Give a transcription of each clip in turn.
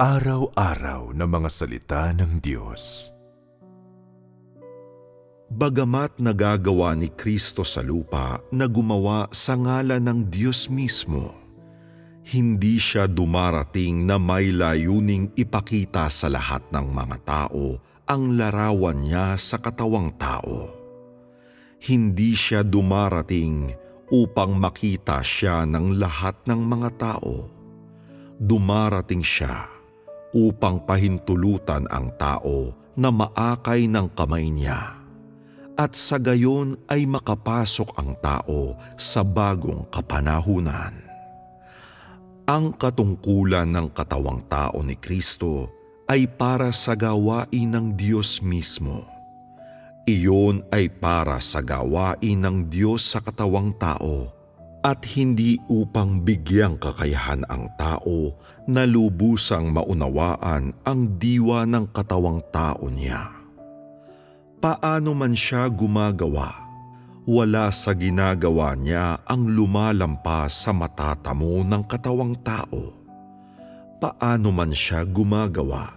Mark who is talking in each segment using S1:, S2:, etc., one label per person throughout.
S1: Pang-araw-araw na mga salita ng Diyos.
S2: Bagamat nagagawa ni Kristo sa lupa na gumawa sa ngala ng Diyos mismo, hindi siya dumarating na may layuning ipakita sa lahat ng mga tao ang larawan niya sa katawang tao. Hindi siya dumarating upang makita siya ng lahat ng mga tao. Dumarating siya upang pahintulutan ang tao na maakay ng kamay niya at sa gayon ay makapasok ang tao sa bagong kapanahunan. Ang katungkulan ng katawang tao ni Kristo ay para sa gawain ng Diyos mismo. Iyon ay para sa gawain ng Diyos sa katawang tao at hindi upang bigyang kakayahan ang tao na lubusang maunawaan ang diwa ng katawang tao niya. Paano man siya gumagawa, wala sa ginagawa niya ang lumalampas sa matatamo ng katawang tao. Paano man siya gumagawa,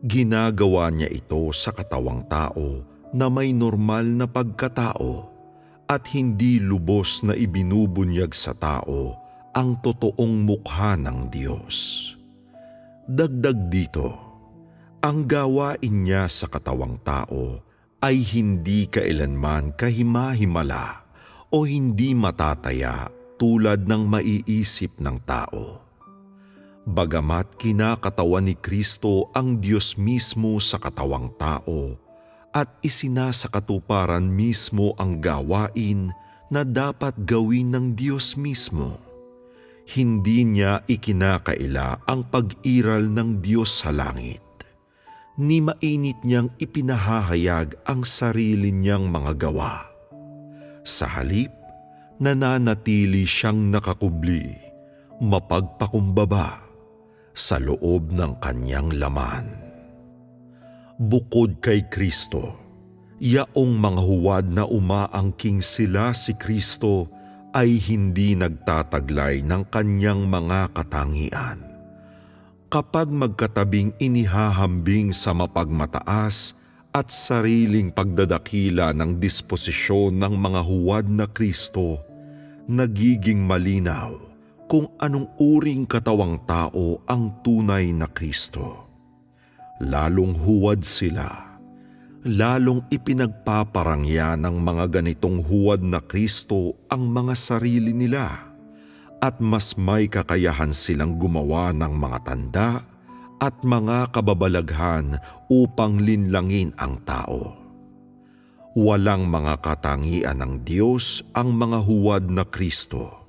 S2: ginagawa niya ito sa katawang tao na may normal na pagkatao at hindi lubos na ibinubunyag sa tao ang totoong mukha ng Diyos. Dagdag dito, ang gawain niya sa katawang tao ay hindi kailanman kahimahimala o hindi matataya tulad ng maiisip ng tao. Bagamat kinakatawan ni Kristo ang Diyos mismo sa katawang tao, at isinasakatuparan mismo ang gawain na dapat gawin ng Diyos mismo. Hindi niya ikinakaila ang pag-iral ng Diyos sa langit. Ni mainit niyang ipinahahayag ang sarili niyang mga gawa. Sa halip, nananatili siyang nakakubli, mapagpakumbaba sa loob ng kanyang laman bukod kay Kristo. Yaong mga huwad na umaangking sila si Kristo ay hindi nagtataglay ng kanyang mga katangian. Kapag magkatabing inihahambing sa mapagmataas at sariling pagdadakila ng disposisyon ng mga huwad na Kristo, nagiging malinaw kung anong uring katawang tao ang tunay na Kristo lalong huwad sila. Lalong ipinagpaparangya ng mga ganitong huwad na Kristo ang mga sarili nila at mas may kakayahan silang gumawa ng mga tanda at mga kababalaghan upang linlangin ang tao. Walang mga katangian ng Diyos ang mga huwad na Kristo.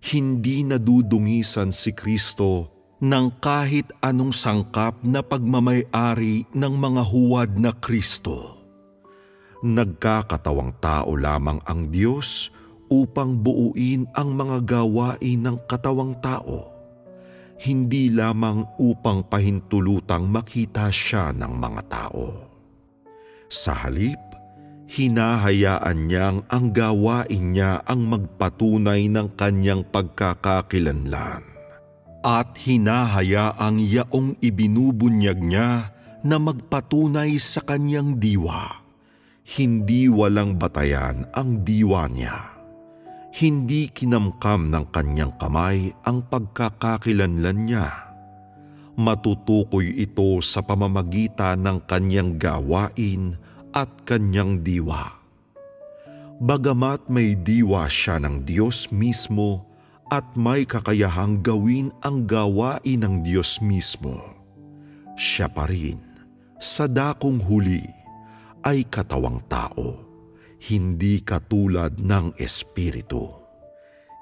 S2: Hindi nadudungisan si Kristo ng kahit anong sangkap na pagmamayari ng mga huwad na Kristo. Nagkakatawang tao lamang ang Diyos upang buuin ang mga gawain ng katawang tao, hindi lamang upang pahintulutang makita siya ng mga tao. Sa halip, hinahayaan niyang ang gawain niya ang magpatunay ng kanyang pagkakakilanlan at hinahayaang yaong ibinubunyag niya na magpatunay sa kanyang diwa. Hindi walang batayan ang diwa niya. Hindi kinamkam ng kanyang kamay ang pagkakakilanlan niya. Matutukoy ito sa pamamagitan ng kanyang gawain at kanyang diwa. Bagamat may diwa siya ng Diyos mismo, at may kakayahang gawin ang gawain ng Diyos mismo. Siya pa rin, sa dakong huli, ay katawang tao, hindi katulad ng Espiritu.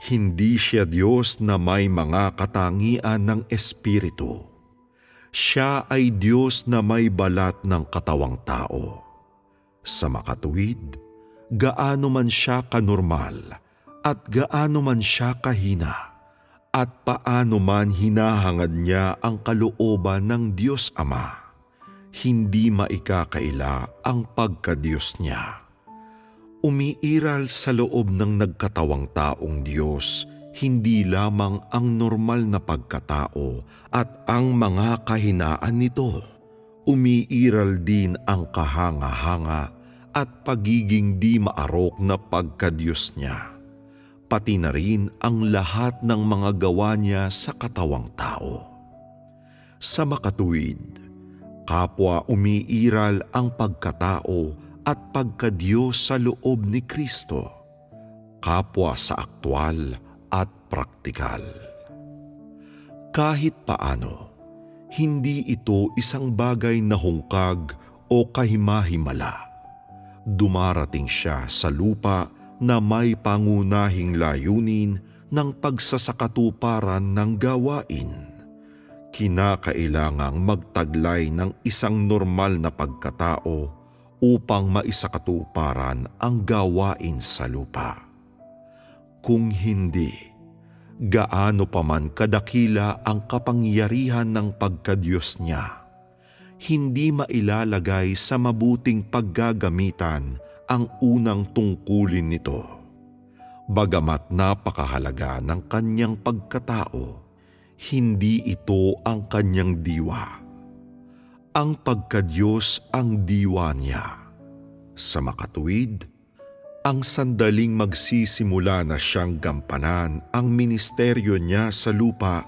S2: Hindi siya Diyos na may mga katangian ng Espiritu. Siya ay Diyos na may balat ng katawang tao. Sa makatuwid, gaano man siya kanormal, at gaano man siya kahina at paano man hinahangad niya ang kalooban ng Diyos Ama, hindi maikakaila ang pagkadiyos niya. Umiiral sa loob ng nagkatawang taong Diyos, hindi lamang ang normal na pagkatao at ang mga kahinaan nito. Umiiral din ang kahanga-hanga at pagiging di maarok na pagkadyos niya. Pati na rin ang lahat ng mga gawa niya sa katawang tao. Sa makatuwid, kapwa umiiral ang pagkatao at pagkadyos sa loob ni Kristo, kapwa sa aktwal at praktikal. Kahit paano, hindi ito isang bagay na hungkag o kahimahimala. Dumarating siya sa lupa na may pangunahing layunin ng pagsasakatuparan ng gawain. Kinakailangang magtaglay ng isang normal na pagkatao upang maisakatuparan ang gawain sa lupa. Kung hindi, gaano pa man kadakila ang kapangyarihan ng pagkadyos niya, hindi mailalagay sa mabuting paggagamitan ang unang tungkulin nito. Bagamat napakahalaga ng kanyang pagkatao, hindi ito ang kanyang diwa. Ang pagkadyos ang diwa niya. Sa makatuwid, ang sandaling magsisimula na siyang gampanan ang ministeryo niya sa lupa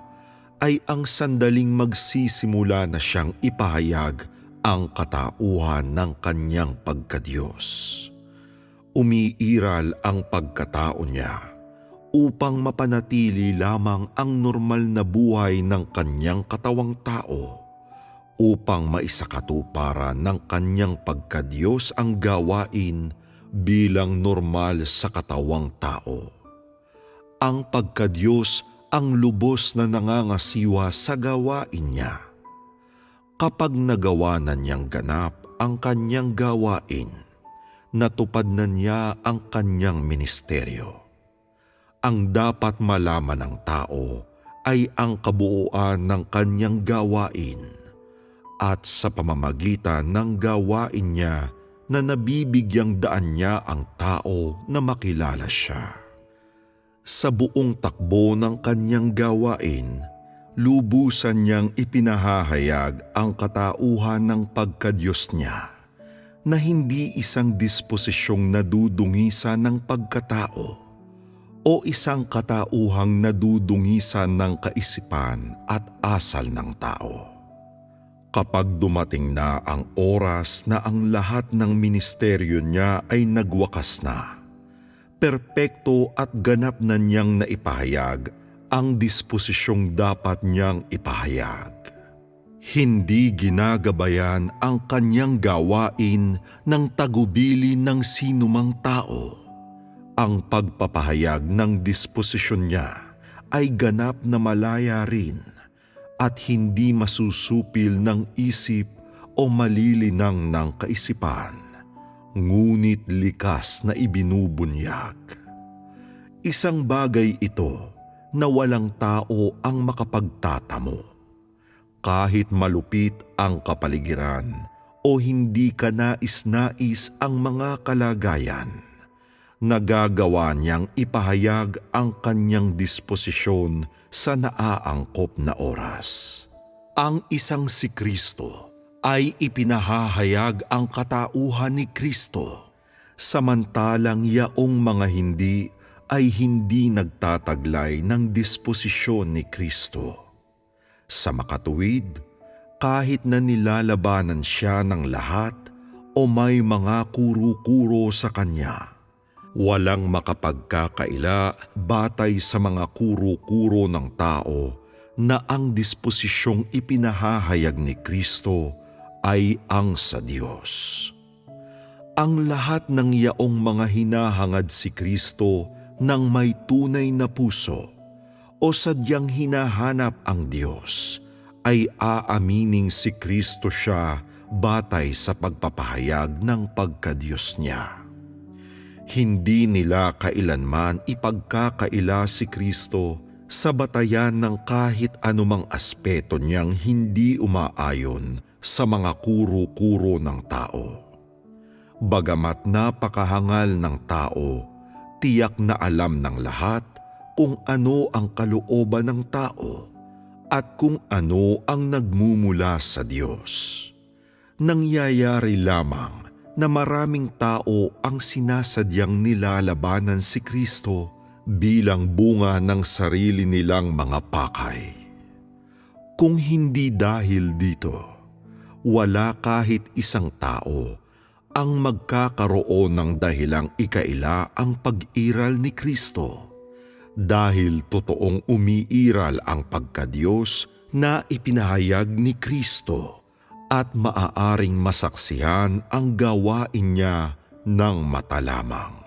S2: ay ang sandaling magsisimula na siyang ipahayag ang katauhan ng kanyang pagkadyos. Umiiral ang pagkatao niya upang mapanatili lamang ang normal na buhay ng kanyang katawang tao upang maisakatuparan ng kanyang pagkadyos ang gawain bilang normal sa katawang tao. Ang pagkadyos ang lubos na nangangasiwa sa gawain niya. Kapag nagawa na niyang ganap ang kanyang gawain, natupad na niya ang kanyang ministeryo. Ang dapat malaman ng tao ay ang kabuuan ng kanyang gawain at sa pamamagitan ng gawain niya na nabibigyang daan niya ang tao na makilala siya. Sa buong takbo ng kanyang gawain, lubusan niyang ipinahahayag ang katauhan ng pagkadyos niya na hindi isang disposisyong nadudungisan ng pagkatao o isang katauhang nadudungisan ng kaisipan at asal ng tao. Kapag dumating na ang oras na ang lahat ng ministeryo niya ay nagwakas na, perpekto at ganap na niyang naipahayag ang disposisyong dapat niyang ipahayag. Hindi ginagabayan ang kanyang gawain ng tagubili ng sinumang tao. Ang pagpapahayag ng disposisyon niya ay ganap na malaya rin at hindi masusupil ng isip o malilinang ng kaisipan, ngunit likas na ibinubunyag. Isang bagay ito na walang tao ang makapagtatamo. Kahit malupit ang kapaligiran o hindi ka nais-nais ang mga kalagayan, nagagawa niyang ipahayag ang kanyang disposisyon sa naaangkop na oras. Ang isang si Kristo ay ipinahahayag ang katauhan ni Kristo, samantalang yaong mga hindi ay hindi nagtataglay ng disposisyon ni Kristo. Sa makatuwid, kahit na nilalabanan siya ng lahat o may mga kuro-kuro sa kanya, walang makapagkakaila batay sa mga kuro-kuro ng tao na ang disposisyong ipinahahayag ni Kristo ay ang sa Diyos. Ang lahat ng yaong mga hinahangad si Kristo ng may tunay na puso o sadyang hinahanap ang Diyos ay aamining si Kristo siya batay sa pagpapahayag ng pagkadiyos niya. Hindi nila kailanman ipagkakaila si Kristo sa batayan ng kahit anumang aspeto niyang hindi umaayon sa mga kuro-kuro ng tao. Bagamat napakahangal ng tao, tiyak na alam ng lahat kung ano ang kalooban ng tao at kung ano ang nagmumula sa Diyos. Nangyayari lamang na maraming tao ang sinasadyang nilalabanan si Kristo bilang bunga ng sarili nilang mga pakay. Kung hindi dahil dito, wala kahit isang tao ang magkakaroon ng dahilang ikaila ang pag-iral ni Kristo dahil totoong umiiral ang pagkadiyos na ipinahayag ni Kristo at maaaring masaksihan ang gawain niya ng mata lamang.